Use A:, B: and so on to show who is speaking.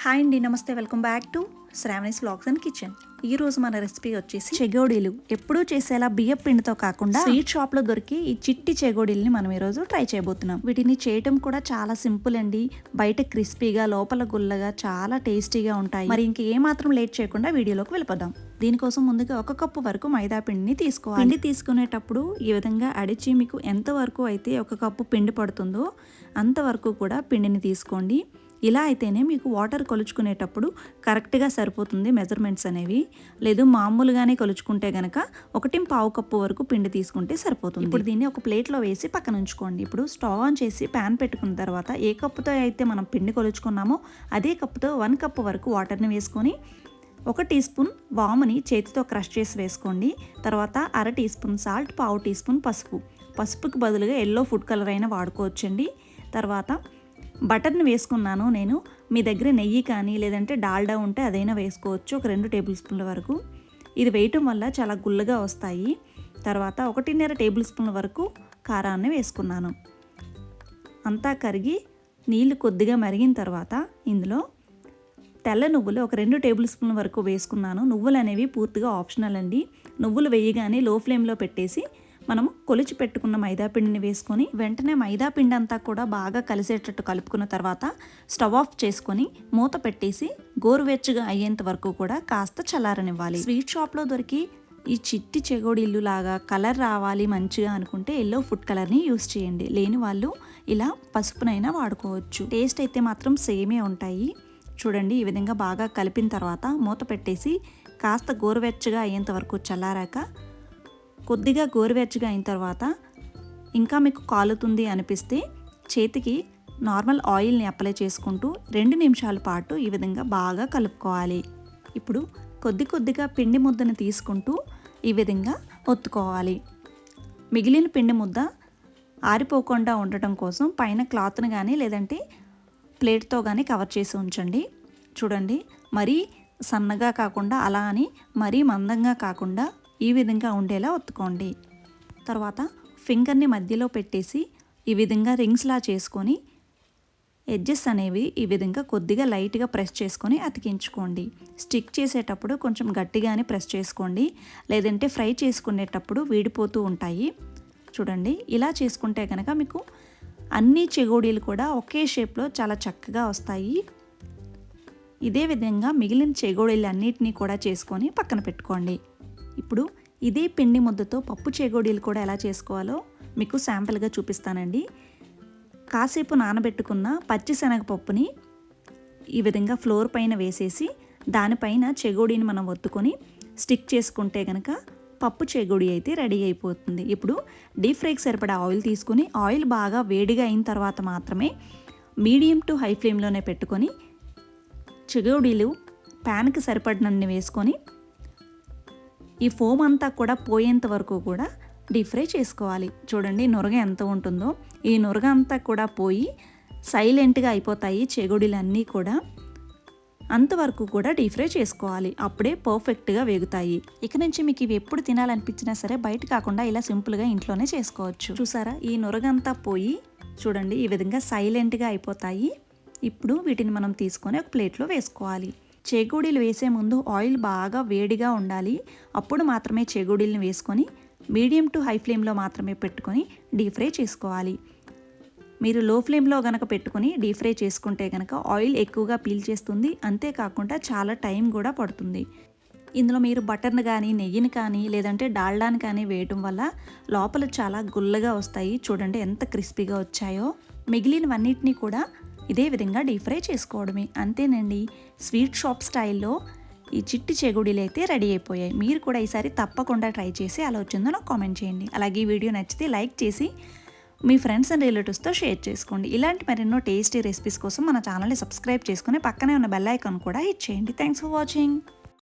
A: Hi అండి నమస్తే. Welcome back to Sravani's vlogs and kitchen. ఈ రోజు మన రెసిపీ వచ్చేసి చెగోడీలు. ఎప్పుడూ చేసేలా బియ్యం పిండితో కాకుండా స్వీట్ షాప్లో దొరికి ఈ చిట్టి చెగోడీల్ని మనం ఈ రోజు ట్రై చేయబోతున్నాం. వీటిని చేయటం కూడా చాలా సింపుల్ అండి. బయట క్రిస్పీగా లోపల గుల్లగా చాలా టేస్టీగా ఉంటాయి. మరి ఇంక ఏ మాత్రం లేట్ చేయకుండా వీడియోలోకి వెళ్ళిపోదాం. దీనికోసం ముందుగా ఒక కప్పు వరకు మైదా పిండిని తీసుకోవాలి. పిండి తీసుకునేటప్పుడు ఈ విధంగా అడిచి మీకు ఎంత వరకు అయితే ఒక కప్పు పిండి పడుతుందో అంతవరకు కూడా పిండిని తీసుకోండి. ఇలా అయితేనే మీకు వాటర్ కొలుచుకునేటప్పుడు కరెక్ట్గా సరిపోతుంది మెజర్మెంట్స్ అనేవి. లేదు మామూలుగానే కొలుచుకుంటే గనక ఒకటి పావు కప్పు వరకు పిండి తీసుకుంటే సరిపోతుంది. ఇప్పుడు దీన్ని ఒక ప్లేట్లో వేసి పక్కన ఉంచుకోండి. ఇప్పుడు స్టవ్ ఆన్ చేసి ప్యాన్ పెట్టుకున్న తర్వాత ఏ కప్పుతో అయితే మనం పిండి కొలుచుకున్నామో అదే కప్పుతో వన్ కప్పు వరకు వాటర్ని వేసుకొని ఒక టీ స్పూన్ వాముని చేతితో క్రష్ చేసి వేసుకోండి. తర్వాత అర టీ స్పూన్ సాల్ట్ పావు టీ స్పూన్ పసుపు. పసుపుకి బదులుగా ఎల్లో ఫుడ్ కలర్ అయినా వాడుకోవచ్చండి. తర్వాత బటర్ని వేసుకున్నాను నేను. మీ దగ్గర నెయ్యి కానీ లేదంటే డాల్డా ఉంటే అదైనా వేసుకోవచ్చు ఒక రెండు టేబుల్ స్పూన్ల వరకు. ఇది వేయటం వల్ల చాలా గుల్లగా వస్తాయి. తర్వాత ఒకటిన్నర టేబుల్ స్పూన్ల వరకు కారాన్ని వేసుకున్నాను. అంతా కరిగి నీళ్ళు కొద్దిగా మరిగిన తర్వాత ఇందులో తెల్ల నువ్వులు ఒక రెండు టేబుల్ స్పూన్ల వరకు వేసుకున్నాను. నువ్వులు అనేవి పూర్తిగా ఆప్షనల్ అండి. నువ్వులు వేయగానే లో ఫ్లేమ్లో పెట్టేసి మనము కొలిచి పెట్టుకున్న మైదాపిండిని వేసుకొని వెంటనే మైదా పిండి అంతా కూడా బాగా కలిసేటట్టు కలుపుకున్న తర్వాత స్టవ్ ఆఫ్ చేసుకొని మూత పెట్టేసి గోరువెచ్చగా అయ్యేంత వరకు కూడా కాస్త చల్లారనివ్వాలి. స్వీట్ షాప్లో దొరికి ఈ చిట్టి చెగోడిల్లు లాగా కలర్ రావాలి మంచిగా అనుకుంటే ఎల్లో ఫుడ్ కలర్ని యూస్ చేయండి. లేని వాళ్ళు ఇలా పసుపునైనా వాడుకోవచ్చు. టేస్ట్ అయితే మాత్రం సేమే ఉంటాయి. చూడండి ఈ విధంగా బాగా కలిపిన తర్వాత మూత పెట్టేసి కాస్త గోరువెచ్చగా అయ్యేంత వరకు చల్లారాక కొద్దిగా గోరువెచ్చగా అయిన తర్వాత ఇంకా మీకు కాలుతుంది అనిపిస్తే చేతికి నార్మల్ ఆయిల్ని అప్లై చేసుకుంటూ రెండు నిమిషాల పాటు ఈ విధంగా బాగా కలుపుకోవాలి. ఇప్పుడు కొద్ది కొద్దిగా పిండి ముద్దను తీసుకుంటూ ఈ విధంగా ఒత్తుకోవాలి. మిగిలిన పిండి ముద్ద ఆరిపోకుండా ఉండటం కోసం పైన క్లాత్ని కానీ లేదంటే ప్లేట్తో కానీ కవర్ చేసి ఉంచండి. చూడండి మరీ సన్నగా కాకుండా అలా అని మరీ మందంగా కాకుండా ఈ విధంగా ఉండేలా ఒత్తుకోండి. తర్వాత ఫింగర్ని మధ్యలో పెట్టేసి ఈ విధంగా రింగ్స్లా చేసుకొని ఎడ్జెస్ అనేవి ఈ విధంగా కొద్దిగా లైట్గా ప్రెస్ చేసుకొని అతికించుకోండి. స్టిక్ చేసేటప్పుడు కొంచెం గట్టిగానే ప్రెస్ చేసుకోండి. లేదంటే ఫ్రై చేసుకునేటప్పుడు వీడిపోతూ ఉంటాయి. చూడండి ఇలా చేసుకుంటే కనుక మీకు అన్ని చెగోడీలు కూడా ఒకే షేప్లో చాలా చక్కగా వస్తాయి. ఇదే విధంగా మిగిలిన చెగోడీలు అన్నిటినీ కూడా చేసుకొని పక్కన పెట్టుకోండి. ఇప్పుడు ఇదే పిండి ముద్దతో పప్పు చేగోడీలు కూడా ఎలా చేసుకోవాలో మీకు శాంపిల్గా చూపిస్తానండి. కాసేపు నానబెట్టుకున్న పచ్చిశనగపప్పుని ఈ విధంగా ఫ్లోర్ పైన వేసేసి దానిపైన చెగోడీని మనం ఒత్తుకొని స్టిక్ చేసుకుంటే కనుక పప్పు చెగోడి అయితే రెడీ అయిపోతుంది. ఇప్పుడు డీప్ ఫ్రైకి సరిపడా ఆయిల్ తీసుకుని ఆయిల్ బాగా వేడిగా అయిన తర్వాత మాత్రమే మీడియం టు హై ఫ్లేమ్లోనే పెట్టుకొని చెగోడీలు ప్యాన్కి సరిపడినన్ని వేసుకొని ఈ ఫోమ్ అంతా కూడా పోయేంత వరకు కూడా డీప్ ఫ్రై చేసుకోవాలి. చూడండి నురగ ఎంత ఉంటుందో. ఈ నురగ అంతా కూడా పోయి సైలెంట్గా అయిపోతాయి చెగుడిలు కూడా. అంతవరకు కూడా డీప్ ఫ్రై చేసుకోవాలి. అప్పుడే పర్ఫెక్ట్గా వేగుతాయి. ఇక నుంచి మీకు ఇవి ఎప్పుడు తినాలనిపించినా సరే బయట కాకుండా ఇలా సింపుల్గా ఇంట్లోనే చేసుకోవచ్చు. చూసారా? ఈ నురగంతా పోయి చూడండి ఈ విధంగా సైలెంట్గా అయిపోతాయి. ఇప్పుడు వీటిని మనం తీసుకొని ఒక ప్లేట్లో వేసుకోవాలి. చేగూడీలు వేసే ముందు ఆయిల్ బాగా వేడిగా ఉండాలి. అప్పుడు మాత్రమే చేగూడీలను వేసుకొని మీడియం టు హై ఫ్లేమ్లో మాత్రమే పెట్టుకొని డీప్ ఫ్రై చేసుకోవాలి. మీరు లో ఫ్లేమ్లో గనక పెట్టుకొని డీప్ ఫ్రై చేసుకుంటే కనుక ఆయిల్ ఎక్కువగా పీల్ చేస్తుంది. అంతేకాకుండా చాలా టైం కూడా పడుతుంది. ఇందులో మీరు బటర్ని కానీ నెయ్యిని కానీ లేదంటే డాల్డాని కానీ వేయటం వల్ల లోపల చాలా గుల్లగా వస్తాయి. చూడండి ఎంత క్రిస్పీగా వచ్చాయో. మిగిలినవన్నిటినీ కూడా ఇదే విధంగా డీప్ ఫ్రై చేసుకోవడమే. అంతేనండి. స్వీట్ షాప్ స్టైల్లో ఈ చిట్టి చెగుడీలు అయితే రెడీ అయిపోయాయి. మీరు కూడా ఈసారి తప్పకుండా ట్రై చేసి అలా వచ్చిందో నాకు కామెంట్ చేయండి. అలాగే ఈ వీడియో నచ్చితే లైక్ చేసి మీ ఫ్రెండ్స్ అండ్ రిలేటివ్స్తో షేర్ చేసుకోండి. ఇలాంటి మరెన్నో టేస్టీ రెసిపీస్ కోసం మన ఛానల్ని సబ్స్క్రైబ్ చేసుకుని పక్కనే ఉన్న బెల్ ఐకాన్ కూడా హిట్ చేయండి. Thanks for watching.